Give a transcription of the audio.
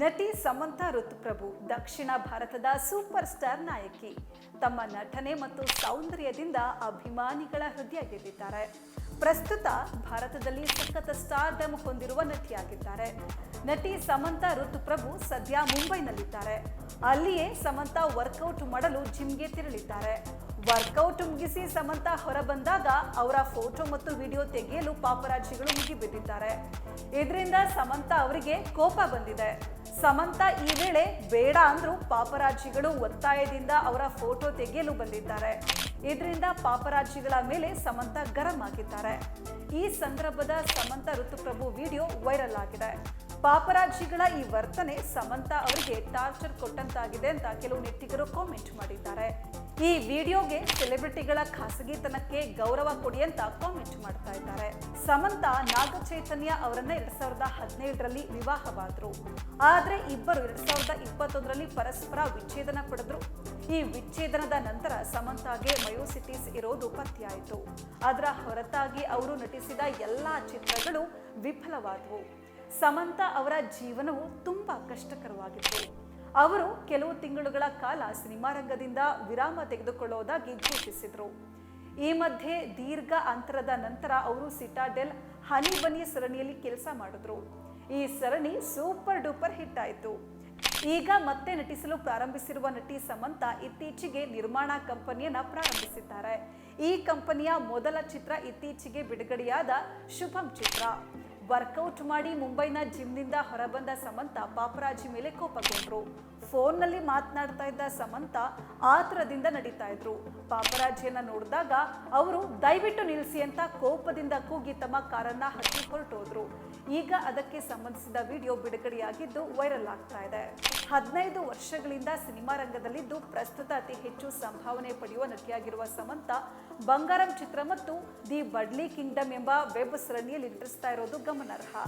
ನಟಿ ಸಮಂತಾ ಋತುಪ್ರಭು, ದಕ್ಷಿಣ ಭಾರತದ super star ನಾಯಕಿ. ತಮ್ಮ ನಟನೆ ಮತ್ತು ಸೌಂದರ್ಯದಿಂದ ಅಭಿಮಾನಿಗಳ ಹೃದಯ ಗೆದ್ದಿದ್ದಾರೆ. ಪ್ರಸ್ತುತ ಭಾರತದಲ್ಲಿ ಸಖತ್ ಸ್ಟಾರ್ಡಮ್ ಹೊಂದಿರುವ ನಟಿಯಾಗಿದ್ದಾರೆ. ನಟಿ ಸಮಂತಾ ಋತುಪ್ರಭು ಸದ್ಯ ಮುಂಬೈನಲ್ಲಿದ್ದಾರೆ. ಅಲ್ಲಿಯೇ ಸಮಂತಾ ವರ್ಕೌಟ್ ಮಾಡಲು ಜಿಮ್ಗೆ ತೆರಳಿದ್ದಾರೆ. ವರ್ಕೌಟ್ ಮುಗಿಸಿ ಹೊರ ಹೊರಬಂದಾಗ ಅವರ ಫೋಟೋ ಮತ್ತು ವಿಡಿಯೋ ತೆಗೆಯಲು ಪಾಪರಾಜಿಗಳು ಮುಗಿಬಿದ್ದಿದ್ದಾರೆ ಇದರಿಂದ ಸಮಂತ ಅವರಿಗೆ ಕೋಪ ಬಂದಿದೆ. ಸಮಂತ ಈ ವೇಳೆ ಬೇಡ ಅಂದ್ರೂ ಪಾಪರಾಜಿಗಳು ಒತ್ತಾಯದಿಂದ ಅವರ ಫೋಟೋ ತೆಗೆಯಲು ಬಂದಿದ್ದಾರೆ. ಇದರಿಂದ ಪಾಪರಾಜಿಗಳ ಮೇಲೆ ಸಮಂತ ಗರಂ ಆಗಿದ್ದಾರೆ. ಈ ಸಂದರ್ಭದ ಸಮಂತ ಋತುಪ್ರಭು ವಿಡಿಯೋ ವೈರಲ್ ಆಗಿದೆ. ಪಾಪರಾಜಿಗಳ ಈ ವರ್ತನೆ ಸಮಂತಾ ಅವರಿಗೆ ಟಾರ್ಚರ್ ಕೊಟ್ಟಂತಾಗಿದೆ ಅಂತ ಕೆಲವು ನೆಟ್ಟಿಗರು ಕಾಮೆಂಟ್ ಮಾಡಿದ್ದಾರೆ. ಈ ವಿಡಿಯೋಗೆ ಸೆಲೆಬ್ರಿಟಿಗಳ ಖಾಸಗಿತನಕ್ಕೆ ಗೌರವ ಕೊಡಿ ಅಂತ ಕಾಮೆಂಟ್ ಮಾಡ್ತಾ ಇದ್ದಾರೆ. ಸಮಂತ ನಾಗಚೈತನ್ಯ ಅವರನ್ನ ಎರಡ್ ಸಾವಿರದ ಹದಿನೇಳರಲ್ಲಿ ವಿವಾಹವಾದ್ರು. ಆದ್ರೆ ಇಬ್ಬರು ಎರಡ್ ಸಾವಿರದ ಇಪ್ಪತ್ತೊಂದರಲ್ಲಿ ಪರಸ್ಪರ ವಿಚ್ಛೇದನ ಪಡೆದ್ರು. ಈ ವಿಚ್ಛೇದನದ ನಂತರ ಸಮಂತಾಗೆ ಮಯೋಸಿಟಿಸ್ ಇರೋದು ಪತ್ತೆಯಾಯಿತು. ಅದರ ಹೊರತಾಗಿ ಅವರು ನಟಿಸಿದ ಎಲ್ಲಾ ಚಿತ್ರಗಳು ವಿಫಲವಾದವು. ಸಮಂತಾ ಅವರ ಜೀವನವು ತುಂಬಾ ಕಷ್ಟಕರವಾಗಿತ್ತು. ಅವರು ಕೆಲವು ತಿಂಗಳುಗಳ ಕಾಲ ಸಿನಿಮಾ ರಂಗದಿಂದ ವಿರಾಮ ತೆಗೆದುಕೊಳ್ಳುವುದಾಗಿ ಘೋಷಿಸಿದರು. ಈ ಮಧ್ಯೆ ದೀರ್ಘ ಅಂತರದ ನಂತರ ಅವರು ಸಿಟಾಡೆಲ್ ಹನಿ ಬನಿ ಸರಣಿಯಲ್ಲಿ ಕೆಲಸ ಮಾಡಿದ್ರು. ಈ ಸರಣಿ ಸೂಪರ್ ಡೂಪರ್ ಹಿಟ್ ಆಯಿತು. ಈಗ ಮತ್ತೆ ನಟಿಸಲು ಪ್ರಾರಂಭಿಸಿರುವ ನಟಿ ಸಮಂತ ಇತ್ತೀಚೆಗೆ ನಿರ್ಮಾಣ ಕಂಪನಿಯನ್ನ ಪ್ರಾರಂಭಿಸಿದ್ದಾರೆ. ಈ ಕಂಪನಿಯ ಮೊದಲ ಚಿತ್ರ ಇತ್ತೀಚೆಗೆ ಬಿಡುಗಡೆಯಾದ ಶುಭಂ ಚಿತ್ರ. ವರ್ಕೌಟ್ ಮಾಡಿ ಮುಂಬೈನ ಜಿಮ್ನಿಂದ ಹೊರಬಂದ ಸಮಂತ ಪಾಪರಾಜಿ ಮೇಲೆ ಕೋಪಗೊಂಡ್ರು. ಫೋನ್ನಲ್ಲಿ ಮಾತನಾಡ್ತಾ ಇದ್ದ ಸಮಂತ ಆತ್ರದಿಂದ ನಡೀತಾ ಇದ್ರು. ಪಾಪರಾಜಿಯನ್ನ ನೋಡಿದಾಗ ಅವರು, ದಯವಿಟ್ಟು ನಿಲ್ಲಿಸಿ ಅಂತ ಕೋಪದಿಂದ ಕೂಗಿ ತಮ್ಮ ಕಾರನ್ನ ಹತ್ತಿ ಹೊರಟೋದ್ರು. ಈಗ ಅದಕ್ಕೆ ಸಂಬಂಧಿಸಿದ ವಿಡಿಯೋ ಬಿಡುಗಡೆಯಾಗಿದ್ದು ವೈರಲ್ ಆಗ್ತಾ ಇದೆ. ಹದಿನೈದು ವರ್ಷಗಳಿಂದ ಸಿನಿಮಾ ರಂಗದಲ್ಲಿದ್ದು ಪ್ರಸ್ತುತ ಅತಿ ಹೆಚ್ಚು ಸಂಭಾವನೆ ಪಡೆಯುವ ನಟಿಯಾಗಿರುವ ಸಮಂತ ಬಂಗಾರಂ ಚಿತ್ರ ಮತ್ತು ದಿ ಬಡ್ಲಿ ಕಿಂಗ್ಡಮ್ ಎಂಬ ವೆಬ್ ಸರಣಿಯಲ್ಲಿ ನಟಿಸ್ತಾ ಇರೋದು म्हणणार हा.